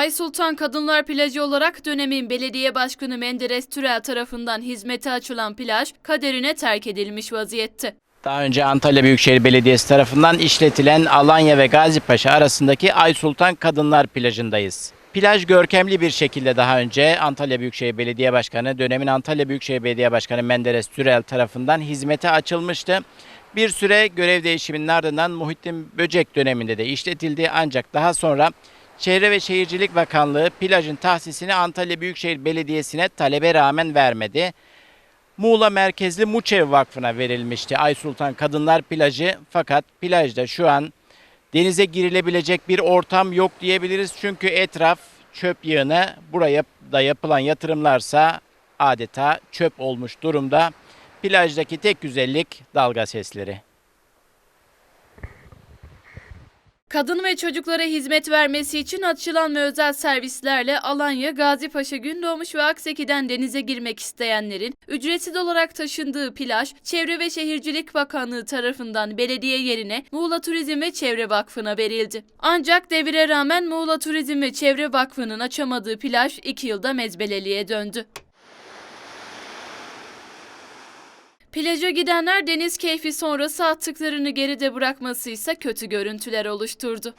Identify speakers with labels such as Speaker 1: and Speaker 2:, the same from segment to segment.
Speaker 1: Ay Sultan Kadınlar Plajı olarak dönemin belediye başkanı Menderes Türel tarafından hizmete açılan plaj kaderine terk edilmiş vaziyette.
Speaker 2: Daha önce Antalya Büyükşehir Belediyesi tarafından işletilen Alanya ve Gazipaşa arasındaki Ay Sultan Kadınlar Plajı'ndayız. Plaj görkemli bir şekilde daha önce Antalya Büyükşehir Belediye Başkanı, dönemin Antalya Büyükşehir Belediye Başkanı Menderes Türel tarafından hizmete açılmıştı. Bir süre görev değişiminin ardından Muhittin Böcek döneminde de işletildi ancak daha sonra Çevre ve Şehircilik Bakanlığı plajın tahsisini Antalya Büyükşehir Belediyesi'ne talebe rağmen vermedi. Muğla merkezli Muçev Vakfı'na verilmişti Ay Sultan Kadınlar Plajı fakat plajda şu an denize girilebilecek bir ortam yok diyebiliriz. Çünkü etraf çöp yığını buraya da yapılan yatırımlarsa adeta çöp olmuş durumda. Plajdaki tek güzellik dalga sesleri.
Speaker 1: Kadın ve çocuklara hizmet vermesi için açılan ve özel servislerle Alanya, Gazipaşa, Gündoğmuş ve Akseki'den denize girmek isteyenlerin ücretsiz olarak taşındığı plaj, Çevre ve Şehircilik Bakanlığı tarafından belediye yerine Muğla Turizm ve Çevre Vakfı'na verildi. Ancak devire rağmen Muğla Turizm ve Çevre Vakfı'nın açamadığı plaj 2 yılda mezbeleliğe döndü. Plaja gidenler deniz keyfi sonrası attıklarını geride bırakması ise kötü görüntüler oluşturdu.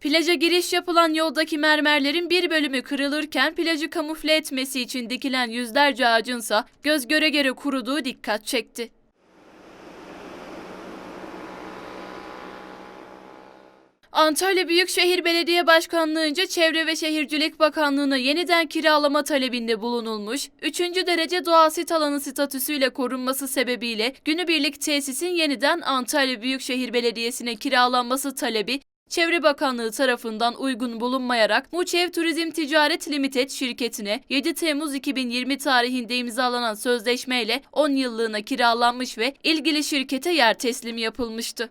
Speaker 1: Plaja giriş yapılan yoldaki mermerlerin bir bölümü kırılırken plajı kamufle etmesi için dikilen yüzlerce ağacınsa göz göre göre kuruduğu dikkat çekti. Antalya Büyükşehir Belediye Başkanlığı'nca Çevre ve Şehircilik Bakanlığı'na yeniden kiralama talebinde bulunulmuş, 3. derece doğal sit alanı statüsüyle korunması sebebiyle günübirlik tesisin yeniden Antalya Büyükşehir Belediyesi'ne kiralanması talebi Çevre Bakanlığı tarafından uygun bulunmayarak Muçev Turizm Ticaret Limited şirketine 7 Temmuz 2020 tarihinde imzalanan sözleşmeyle 10 yıllığına kiralanmış ve ilgili şirkete yer teslimi yapılmıştı.